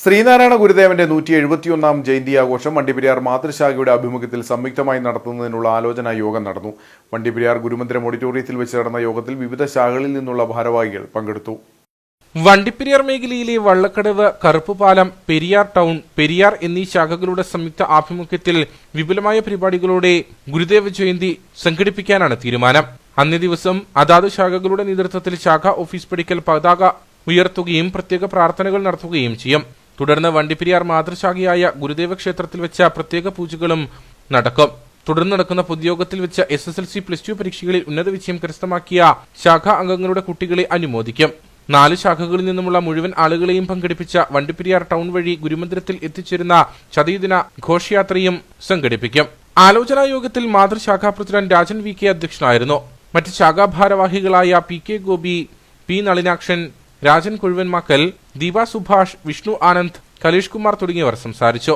ശ്രീനാരായണ ഗുരുദേവന്റെ നൂറ്റി എഴുപത്തിയൊന്നാം ജയന്തി ആഘോഷം വണ്ടിപ്പെരിയാർ മാതൃശാഖയുടെ ആഭിമുഖ്യത്തിൽ സംയുക്തമായി നടത്തുന്നതിനുള്ള ആലോചനാ യോഗം നടന്നു. വണ്ടിപ്പെരിയാർ ഗുരുമന്ദിരം ഓഡിറ്റോറിയത്തിൽ വെച്ച് നടന്ന യോഗത്തിൽ വിവിധ ശാഖകളിൽ നിന്നുള്ള ഭാരവാഹികൾ പങ്കെടുത്തു. വണ്ടിപ്പെരിയാർ മേഖലയിലെ വള്ളക്കടവ് കറുപ്പുപാലം പെരിയാർ ടൗൺ പെരിയാർ എന്നീ ശാഖകളുടെ സംയുക്ത ആഭിമുഖ്യത്തിൽ വിപുലമായ പരിപാടികളോടെ ഗുരുദേവ ജയന്തി സംഘടിപ്പിക്കാനാണ് തീരുമാനം. അന്നേ ദിവസം അതാത് ശാഖകളുടെ നേതൃത്വത്തിൽ ശാഖ ഓഫീസ് പടിക്കൽ പതാക ഉയർത്തുകയും പ്രത്യേക പ്രാർത്ഥനകൾ നടത്തുകയും ചെയ്യും. തുടർന്ന് വണ്ടിപ്പെരിയാർ മാതൃശാഖയായ ഗുരുദേവ ക്ഷേത്രത്തിൽ വെച്ച പ്രത്യേക പൂജകളും നടക്കും. തുടർന്ന് നടക്കുന്ന പൊതുയോഗത്തിൽ വെച്ച S S L C plus two പരീക്ഷകളിൽ ഉന്നത വിജയം കരസ്ഥമാക്കിയ ശാഖാ അംഗങ്ങളുടെ കുട്ടികളെ അനുമോദിക്കും. നാല് ശാഖകളിൽ നിന്നുമുള്ള മുഴുവൻ ആളുകളെയും പങ്കെടുപ്പിച്ച വണ്ടിപ്പെരിയാർ ടൗൺ വഴി ഗുരുമന്ദിരത്തിൽ എത്തിച്ചേരുന്ന ചതയദിന ഘോഷയാത്രയും സംഘടിപ്പിക്കും. ആലോചനാ യോഗത്തിൽ മാതൃശാഖാ പ്രസിഡന്റ് രാജൻ വി കെ അധ്യക്ഷനായിരുന്നു. മറ്റ് ശാഖാഭാരവാഹികളായ P K Gopi P Nalinakshan Rajan Kuzhuvanmakkal Deepa Subhash Vishnu Anand Kaleesh Kumar തുടങ്ങിയവർ സംസാരിച്ചു.